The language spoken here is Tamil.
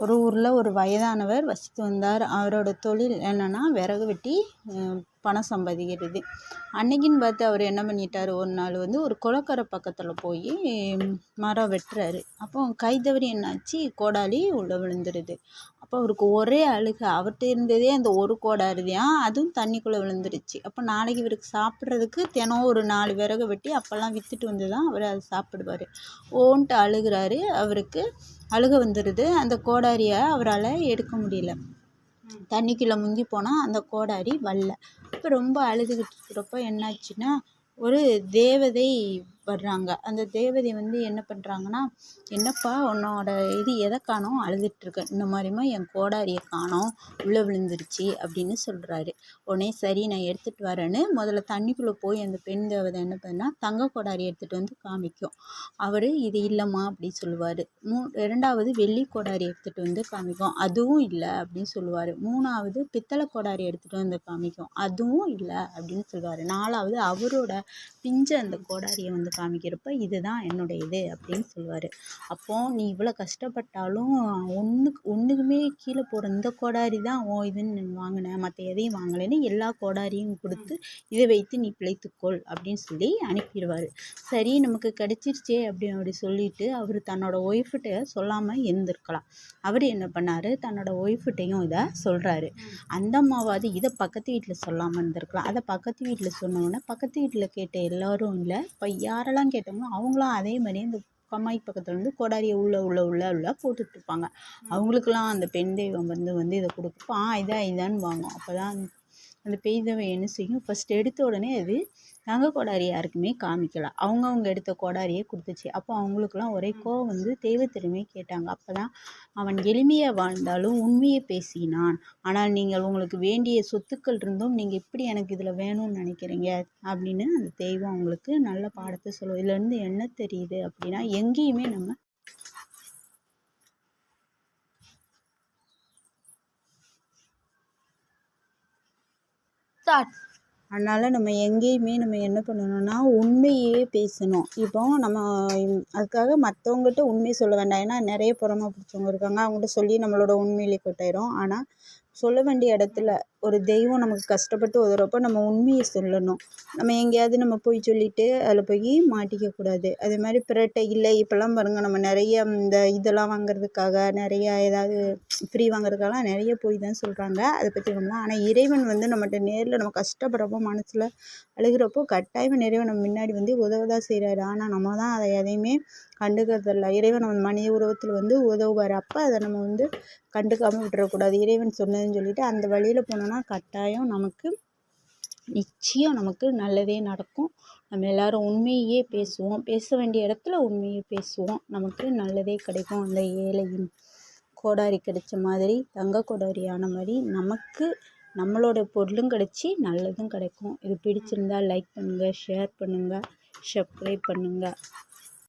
ஒரு ஊரில் ஒரு வயதானவர் வசித்து வந்தார். அவரோட தொழில் என்னென்னா விறகு வெட்டி பணம் சம்பாதிக்கிறது. அன்னைக்குன்னு பார்த்து அவர் என்ன பண்ணிட்டார்? ஒரு நாள் வந்து ஒரு குளக்கரை பக்கத்தில் போய் மரம் வெட்டுறாரு. அப்போ கை தவறி என்னாச்சு? கோடாலி உள்ளே விழுந்துருது. அப்போ அவருக்கு ஒரே அழுகை. அவர்கிட்ட இருந்ததே அந்த ஒரு கோடாரி அதுவும் தண்ணிக்குள்ளே விழுந்துருச்சு. அப்போ நாளைக்கு இவருக்கு சாப்பிட்றதுக்கு தினம் ஒரு நாலு விறகு வெட்டி அப்போல்லாம் விற்றுட்டு வந்து தான் அவர் அதை சாப்பிடுவார். ஓன்ட்டு அழுகுறாரு. அவருக்கு அழுக வந்துடுது அந்த கோடாரியை அவரால் எடுக்க முடியல. தண்ணிக்குள்ளே முங்கி போனால் அந்த கோடாரி வரல அப்போ ரொம்ப அழுதுகிட்டு இருக்கிறப்ப என்னாச்சுன்னா ஒரு தேவதை வர்றாங்க. அந்த தேவதை வந்து என்ன பண்ணுறாங்கன்னா என்னப்பா உன்னோட இது எதை காணோம்? அழுதுட்டுருக்க. இந்த மாதிரிமா என் கோடாரியை காணோம். உள்ளே விழுந்துருச்சு அப்படின்னு சொல்கிறாரு உடனே சரி நான் எடுத்துகிட்டு வரேன்னு முதல்ல தண்ணிக்குள்ளே போய் அந்த பெண் தேவதை என்ன பண்ணால் தங்க கோடாரி எடுத்துகிட்டு வந்து காமிக்கும். அவர் இது இல்லைம்மா அப்படி சொல்லுவார். மூ ரெண்டாவது வெள்ளி கோடாரி எடுத்துகிட்டு வந்து காமிக்கும். அதுவும் இல்லை அப்படின்னு சொல்லுவார். மூணாவது பித்தளை கோடாரி எடுத்துகிட்டு வந்து காமிக்கும். அதுவும் இல்லை அப்படின்னு சொல்லுவார். நாலாவது அவரோட பிஞ்ச அந்த கோடாரியை வந்து காமிக்கிறப்ப இதுதான் என்னுடைய இது அப்படின்னு சொல்லுவார். அப்போது நீ இவ்வளோ கஷ்டப்பட்டாலும் ஒன்றுக்கு ஒன்றுக்குமே கீழே போகிற இந்த கோடாரி தான் ஓ இதுன்னு வாங்கினேன் மற்ற எதையும் வாங்கலைன்னு எல்லா கோடாரியும் கொடுத்து இதை வைத்து நீ பிழைத்துக்கொள் அப்படின்னு சொல்லி அனுப்பிடுவார். சரி நமக்கு கிடச்சிருச்சே அப்படி அப்படி சொல்லிட்டு அவர் தன்னோட ஒய்ஃப்கிட்ட சொல்லாமல் இருந்திருக்கலாம். அவர் என்ன பண்ணார்? தன்னோட ஒய்ஃப்கிட்டையும் இதை சொல்கிறாரு அந்த அம்மாவாவது இதை பக்கத்து வீட்டில் சொல்லாமல் இருந்திருக்கலாம். அதை பக்கத்து வீட்டில் சொன்னோன்னே பக்கத்து வீட்டில் கேட்ட எல்லோரும் இல்லை இப்போ யார் யாரெல்லாம் கேட்டாங்களோ அவங்களும் அதே மாதிரி இந்த கம்மாய் பக்கத்தில் வந்து கொடாரியை உள்ளே உள்ள உள்ள உள்ள போட்டுட்ருப்பாங்க அவங்களுக்கெல்லாம் அந்த பெண் தெய்வம் வந்து வந்து இதை கொடுக்கப்போ ஆ இதான் இதான்னு வாங்கும் அப்போ தான் அந்த பெய்தவன் என்ன செய்யும்? ஃபஸ்ட் எடுத்த உடனே அது தங்க கோடாரி யாருக்குமே காமிக்கல. அவங்கவுங்க எடுத்த கோடாரியே கொடுத்துச்சு. அப்போ அவங்களுக்குலாம் ஒரே கோவம் வந்து தெய்வத்திறமையை கேட்டாங்க. அப்போ தான் அவன் எளிமையாக வாழ்ந்தாலும் உண்மையை பேசினான். ஆனால் நீங்கள் உங்களுக்கு வேண்டிய சொத்துக்கள் இருந்தும் நீங்கள் எப்படி எனக்கு இதில் வேணும்னு நினைக்கிறீங்க? அப்படின்னு அந்த தெய்வம் அவங்களுக்கு நல்ல பாடத்தை சொல்லுவோம் இதுலேருந்து என்ன தெரியுது அப்படின்னா எங்கேயுமே நம்ம ஸ்டார்ட் அதனால் நம்ம எங்கேயுமே நம்ம என்ன பண்ணணும்னா உண்மையே பேசணும். இப்போ நம்ம அதுக்காக மற்றவங்ககிட்ட உண்மையை சொல்ல வேண்டாம். ஏன்னா நிறைய பொறாமை பிடிச்சவங்க இருக்காங்க. அவங்கள்ட்ட சொல்லி நம்மளோட உண்மையிலே கொட்டாயிரும் ஆனால் சொல்ல வேண்டிய இடத்துல ஒரு தெய்வம் நமக்கு கஷ்டப்பட்டு உதவுறப்போ நம்ம உண்மையை சொல்லணும். நம்ம எங்கேயாவது நம்ம போய் சொல்லிட்டு அதில் போய் மாட்டிக்கக்கூடாது அதே மாதிரி பிரட்டை இல்லை இப்போல்லாம் பாருங்கள் நம்ம நிறைய இந்த இதெல்லாம் வாங்குறதுக்காக நிறையா ஏதாவது ஃப்ரீ வாங்குறதுக்காகலாம் நிறைய போய் தான் சொல்கிறாங்க அதை பற்றி நம்மளாம் ஆனால் இறைவன் வந்து நம்மகிட்ட நேரில் நம்ம கஷ்டப்படுறப்போ மனசில் அழுகிறப்போ கட்டாயம் இறைவன் நம்ம முன்னாடி வந்து உதவ தான் செய்கிறாரு ஆனால் நம்ம தான் அதை எதையுமே கண்டுக்கிறதில்ல இறைவன் நம்ம மனித உருவத்தில் வந்து உதவுவார். அப்போ அதை நம்ம வந்து கண்டுக்காமல் விட்டுறக்கூடாது இறைவன் சொன்னதுன்னு சொல்லிட்டு அந்த வழியில் பண்ணோம்னா கட்டாயம் நமக்கு நிச்சயம் நமக்கு நல்லதே நடக்கும். நம்ம எல்லோரும் உண்மையே பேசுவோம். பேச வேண்டிய இடத்துல உண்மையை பேசுவோம். நமக்கு நல்லதே கிடைக்கும். அந்த ஏழையின் கோடாரி கிடைச்ச மாதிரி தங்க கோடாரி ஆன மாதிரி நமக்கு நம்மளோட பொருளும் கிடச்சி நல்லதும் கிடைக்கும். இது பிடிச்சிருந்தா லைக் பண்ணுங்கள் ஷேர் பண்ணுங்கள் சப்ஸ்கிரைப் பண்ணுங்கள்